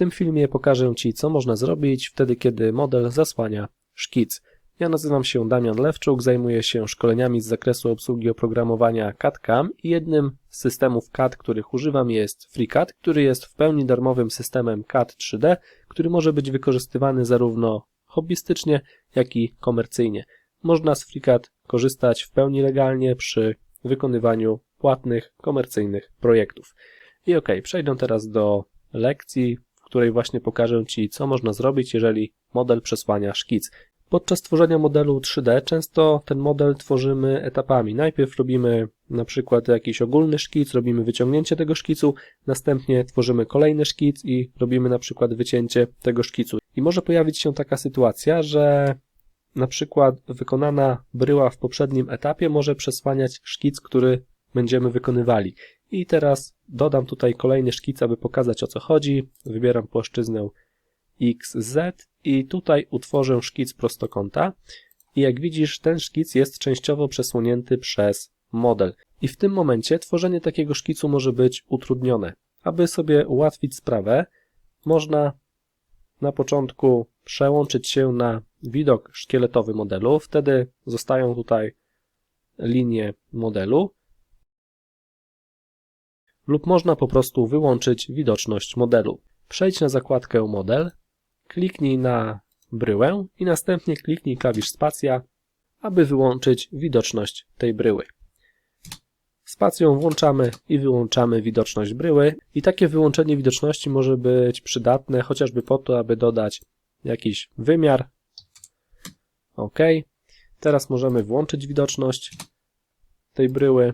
tym filmie pokażę Ci, co można zrobić wtedy, kiedy model zasłania szkic. Ja nazywam się Damian Lewczuk, zajmuję się szkoleniami z zakresu obsługi oprogramowania CAD-CAM i jednym z systemów CAD, których używam jest FreeCAD, który jest w pełni darmowym systemem CAD 3D, który może być wykorzystywany zarówno hobbystycznie, jak i komercyjnie. Można z FreeCAD korzystać w pełni legalnie przy wykonywaniu płatnych, komercyjnych projektów. I ok, przejdę teraz do lekcji, której właśnie pokażę Ci, co można zrobić, jeżeli model przesłania szkic. Podczas tworzenia modelu 3D często ten model tworzymy etapami. Najpierw robimy na przykład jakiś ogólny szkic, robimy wyciągnięcie tego szkicu, następnie tworzymy kolejny szkic i robimy na przykład wycięcie tego szkicu. I może pojawić się taka sytuacja, że na przykład wykonana bryła w poprzednim etapie może przesłaniać szkic, który będziemy wykonywali. I teraz dodam tutaj kolejny szkic, aby pokazać o co chodzi. Wybieram płaszczyznę XZ i tutaj utworzę szkic prostokąta. I jak widzisz, ten szkic jest częściowo przesłonięty przez model. I w tym momencie tworzenie takiego szkicu może być utrudnione. Aby sobie ułatwić sprawę, można na początku przełączyć się na widok szkieletowy modelu. Wtedy zostają tutaj linie modelu. Lub można po prostu wyłączyć widoczność modelu. Przejdź na zakładkę model, kliknij na bryłę i następnie kliknij klawisz spacja, aby wyłączyć widoczność tej bryły. Spacją włączamy i wyłączamy widoczność bryły i takie wyłączenie widoczności może być przydatne chociażby po to, aby dodać jakiś wymiar. OK. Teraz możemy włączyć widoczność tej bryły.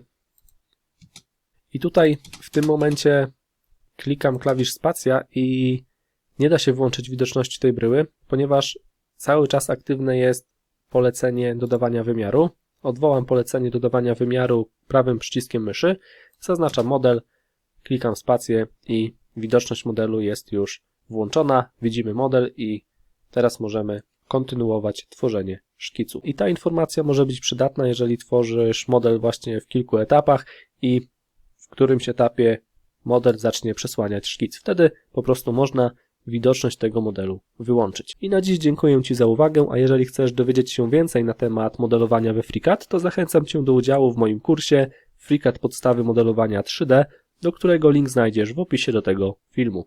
I tutaj w tym momencie klikam klawisz spacja i nie da się włączyć widoczności tej bryły, ponieważ cały czas aktywne jest polecenie dodawania wymiaru. Odwołam polecenie dodawania wymiaru prawym przyciskiem myszy, zaznaczam model, klikam spację i widoczność modelu jest już włączona. Widzimy model i teraz możemy kontynuować tworzenie szkicu. I ta informacja może być przydatna, jeżeli tworzysz model właśnie w kilku etapach i którymś etapie model zacznie przesłaniać szkic. Wtedy po prostu można widoczność tego modelu wyłączyć. I na dziś dziękuję Ci za uwagę, a jeżeli chcesz dowiedzieć się więcej na temat modelowania we FreeCAD, to zachęcam Cię do udziału w moim kursie FreeCAD Podstawy Modelowania 3D, do którego link znajdziesz w opisie do tego filmu.